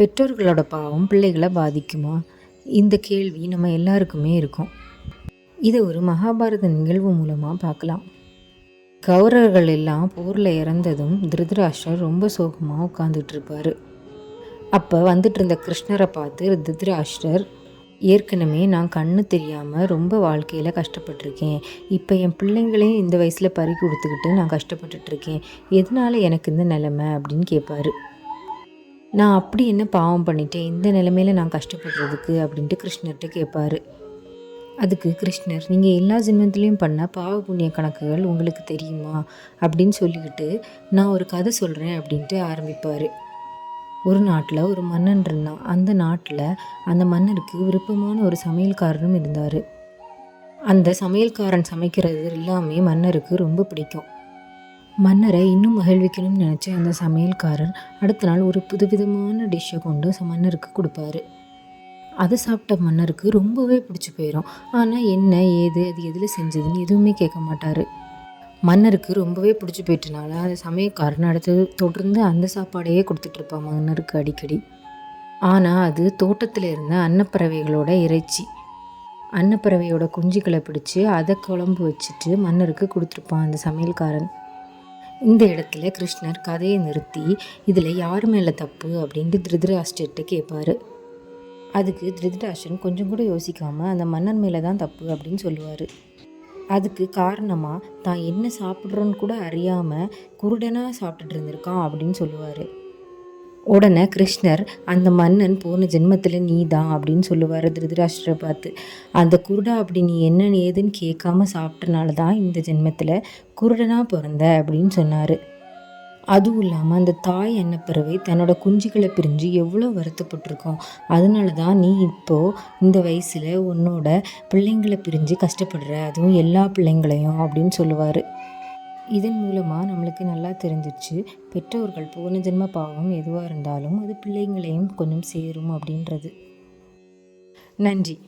பெற்றோர்களோட பாவம் பிள்ளைகளை பாதிக்குமா? இந்த கேள்வி நம்ம எல்லாருக்குமே இருக்கும். இதை ஒரு மகாபாரத நிகழ்வு மூலமாக பார்க்கலாம். கௌரவர்கள் எல்லாம் போரில் இறந்ததும் திருதராஷ்டர் ரொம்ப சோகமாக உட்காந்துட்டு இருப்பார் அப்போ வந்துட்டு இருந்த கிருஷ்ணரை பார்த்து திருதராஷ்டர் ஏற்கனவே நான் கண்ணு தெரியாமல் ரொம்ப வாழ்க்கையில் கஷ்டப்பட்டிருக்கேன். இப்போ என் பிள்ளைங்களையும் இந்த வயசில் பறி கொடுத்துக்கிட்டு நான் கஷ்டப்பட்டுட்ருக்கேன் எதனால் எதனால எனக்கு இந்த நிலைமை? அப்படின்னு கேட்பாரு நான் அப்படி என்ன பாவம் பண்ணிட்டேன்? இந்த நிலைமையில நான் கஷ்டப்படுறதுக்கு அப்படின்ட்டு கிருஷ்ணர்கிட்ட கேட்பாரு அதுக்கு கிருஷ்ணர் நீங்கள் எல்லா ஜென்மத்திலையும் பண்ண பாவ புண்ணிய கணக்குகள் உங்களுக்கு தெரியுமா? அப்படின்னு சொல்லிக்கிட்டு நான் ஒரு கதை சொல்கிறேன் அப்படின்ட்டு ஆரம்பிப்பார். ஒரு நாட்டில் ஒரு மன்னன் இருந்தான். அந்த நாட்டில் அந்த மன்னருக்கு விருப்பமான ஒரு சமையல்காரனும் இருந்தார். அந்த சமையல்காரன் சமைக்கிறது எல்லாமே மன்னருக்கு ரொம்ப பிடிக்கும். மன்னரை இன்னும் மகிழ்விக்கணும்னு நினச்ச அந்த சமையல்காரர் அடுத்த நாள் ஒரு புதுவிதமான டிஷ்ஷை கொண்டு மன்னருக்கு கொடுப்பாரு. அதை சாப்பிட்ட மன்னருக்கு ரொம்பவே பிடிச்சி போயிடும் ஆனால் என்ன ஏது அது எதில் செஞ்சதுன்னு எதுவுமே கேட்க மாட்டார். மன்னருக்கு ரொம்பவே பிடிச்சி போயிட்டனால அந்த சமயக்காரன் அடுத்தது தொடர்ந்து அந்த சாப்பாடையே கொடுத்துட்ருப்பான் மன்னருக்கு அடிக்கடி. ஆனால் அது தோட்டத்தில் இருந்த அன்னப்பறவைகளோட இறைச்சி. அன்னப்பறவையோட குஞ்சுகளை பிடிச்சி அதை குழம்பு வச்சுட்டு மன்னருக்கு கொடுத்துருப்பான் அந்த சமையல்காரன். இந்த இடத்துல கிருஷ்ணர் கதையை நிறுத்தி இதில் யார் மேலே தப்பு? அப்படின்ட்டு திருதராஷ்டிரிட்ட கேட்பார் அதுக்கு திருதராஷ்டிரன் கொஞ்சம் கூட யோசிக்காமல் அந்த மன்னன் மேலே தான் தப்பு அப்படின்னு சொல்லுவார். அதுக்கு காரணமாக தான் என்ன சாப்பிட்றோன்னு கூட அறியாமல் குருடனாக சாப்பிட்டுட்டு இருந்திருக்கான் அப்படின்னு சொல்லுவார். உடனே கிருஷ்ணர் அந்த மன்னன் போன ஜென்மத்தில் நீ தான் அப்படின்னு சொல்லுவார் திருதராஷ்டிரை பார்த்து. அந்த குருடா அப்படி நீ என்னன்னு ஏதுன்னு கேட்காம சாப்பிட்டனால தான் இந்த ஜென்மத்தில் குருடனாக பிறந்த அப்படின்னு சொன்னார். அதுவும் இல்லாமல் அந்த தாய் அன்னப்பறவை தன்னோட குஞ்சுகளை பிரிஞ்சு எவ்வளோ வருத்தப்பட்டிருக்கோம். அதனால தான் நீ இப்போது இந்த வயசில் உன்னோட பிள்ளைங்களை பிரிஞ்சு கஷ்டப்படுற அதுவும் எல்லா பிள்ளைங்களையும் அப்படின்னு சொல்லுவார். இதன் மூலமாக நம்மளுக்கு நல்லா தெரிஞ்சிச்சு பெற்றோர்கள் போன ஜென்ம பாவம் எதுவாக இருந்தாலும் அது பிள்ளைங்களையும் கொஞ்சம் சேரும் அப்படின்றது. நன்றி.